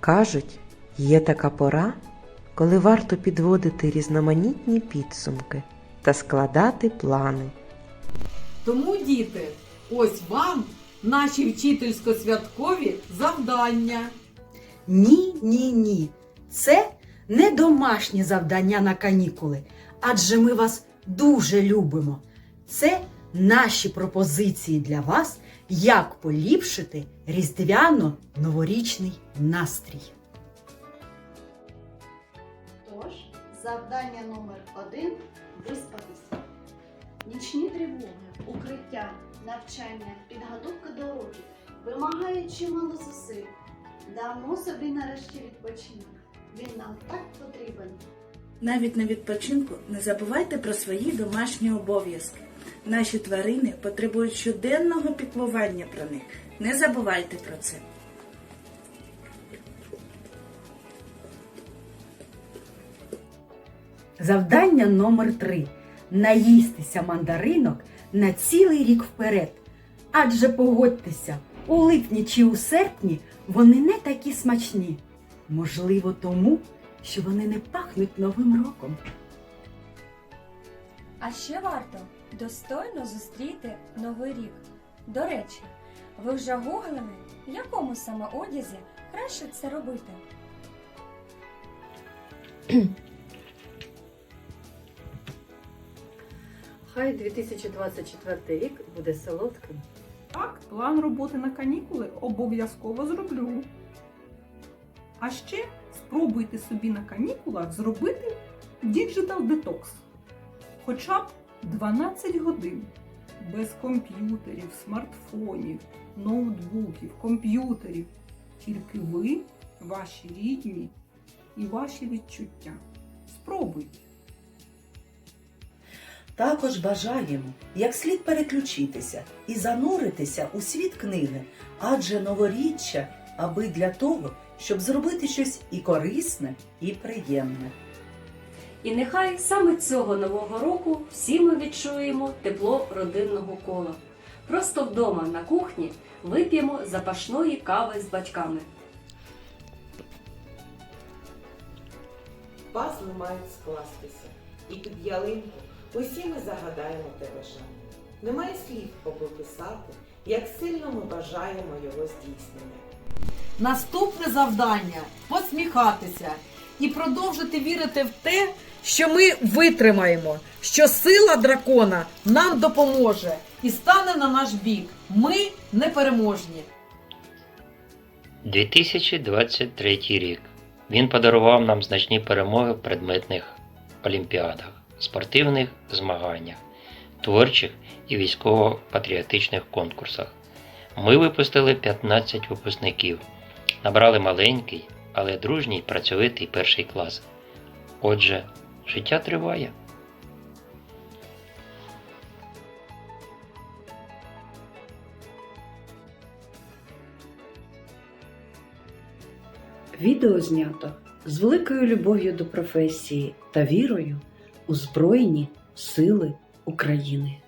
Кажуть, є така пора, коли варто підводити різноманітні підсумки та складати плани. Тому, діти, ось вам наші вчительсько-святкові завдання. Ні, ні, ні. Це не домашні завдання на канікули, адже ми вас дуже любимо. Це наші пропозиції для вас, як поліпшити різдвяно-новорічний настрій. Тож, завдання номер один виспатися. Нічні тривоги, укриття, навчання, підготовка до уроків вимагають чимало зусиль. Дамо собі нарешті відпочинок. Він нам так потрібен. Навіть на відпочинку не забувайте про свої домашні обов'язки. Наші тварини потребують щоденного піклування про них. Не забувайте про це. Завдання номер три наїстися мандаринок на цілий рік вперед. Адже погодьтеся, у липні чи у серпні вони не такі смачні. Можливо, тому, що вони не пахнуть новим роком. А ще варто достойно зустріти Новий рік. До речі, ви вже гуглили, в якому саме одязі краще це робити? Хай 2024 рік буде солодким. Так, план роботи на канікули обов'язково зроблю. А ще спробуйте собі на канікулах зробити Digital Detox. Хоча б 12 годин без комп'ютерів, смартфонів, ноутбуків, комп'ютерів. Тільки ви, ваші рідні і ваші відчуття. Спробуйте. Також бажаємо як слід переключитися і зануритися у світ книги, адже новоріччя, аби для того, щоб зробити щось і корисне, і приємне. І нехай саме цього нового року всі ми відчуємо тепло родинного кола. Просто вдома на кухні вип'ємо запашної кави з батьками. Пазли мають скластися, і під ялинку усі ми загадаємо те бажання. Немає слів, аби писати, як сильно ми бажаємо його здійснення. Наступне завдання посміхатися і продовжити вірити в те, що ми витримаємо, що сила дракона нам допоможе і стане на наш бік. Ми непереможні. 2023 рік. Він подарував нам значні перемоги в предметних олімпіадах, спортивних змаганнях, творчих і військово-патріотичних конкурсах. Ми випустили 15 випускників, набрали маленький, але дружній працьовитий перший клас. Отже, життя триває. Відео знято з великою любов'ю до професії та вірою у Збройні Сили України.